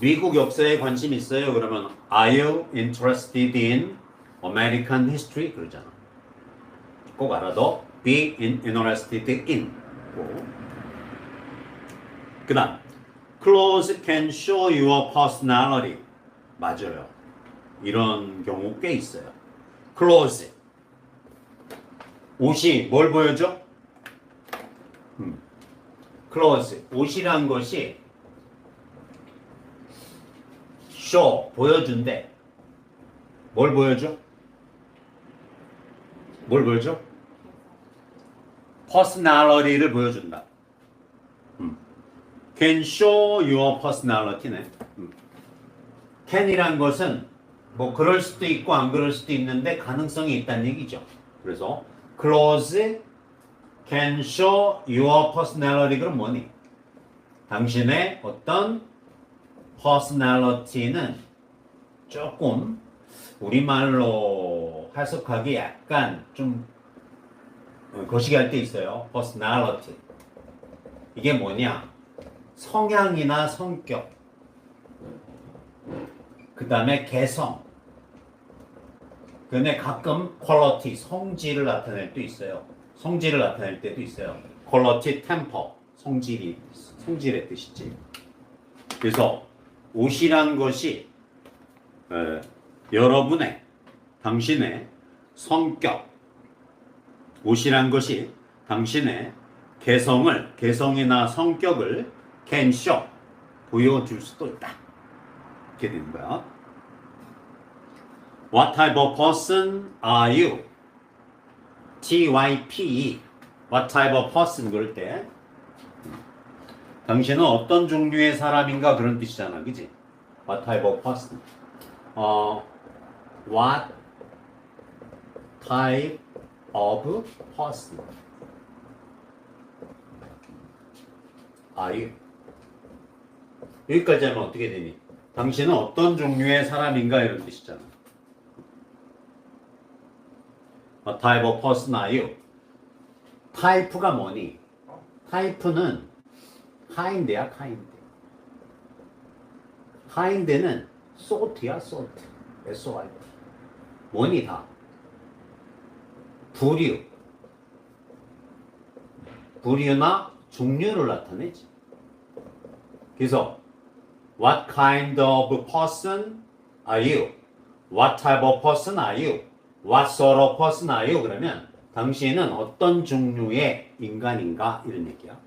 미국 역사에 관심 있어요? 그러면 Are you interested in American history? 그러잖아. 꼭 알아둬. Be in- interested in. 그 다음 Clothes can show your personality. 맞아요. 이런 경우 꽤 있어요. Clothes. 옷이 뭘 보여줘? 음. Clothes. 옷이란 것이 show 보여준대. 뭘 보여줘? 뭘 보여줘? personality를 보여준다. 음. Can show your personality네. 음. can이란 것은 뭐 그럴 수도 있고 안 그럴 수도 있는데 가능성이 있다는 얘기죠. 그래서 clothes can show your personality 그럼 뭐니? 당신의 어떤 personality는 조금 우리말로 해석하기 약간 좀 어, 거시기할 때 있어요. personality. 이게 뭐냐? 성향이나 성격. 그 다음에 개성. 근데 가끔 quality, 성질을 나타낼 때도 있어요. 성질을 나타낼 때도 있어요. quality, temper, 성질이, 성질의 뜻이지. 그래서 옷이란 것이 에, 여러분의, 당신의 성격, 옷이란 것이 당신의 개성을, 개성이나 성격을 show, 보여줄 수도 있다. 이렇게 되는 거야. What type of person are you? TYP. What type of person 그럴 때 당신은 어떤 종류의 사람인가 그런 뜻이잖아, 그지? What type of person? 어, what type of person are you? 여기까지 하면 어떻게 되니? 당신은 어떤 종류의 사람인가 이런 뜻이잖아. What type of person are you? 타입가 뭐니? 타입은 카인드야 카인드. 카인드는 소트야 소트. S-O-R-T. 뭐니 다? 부류. 부류나 종류를 나타내지. 그래서 What kind of person are you? What type of person are you? What sort of person are you? 그러면 당신은 어떤 종류의 인간인가 이런 얘기야.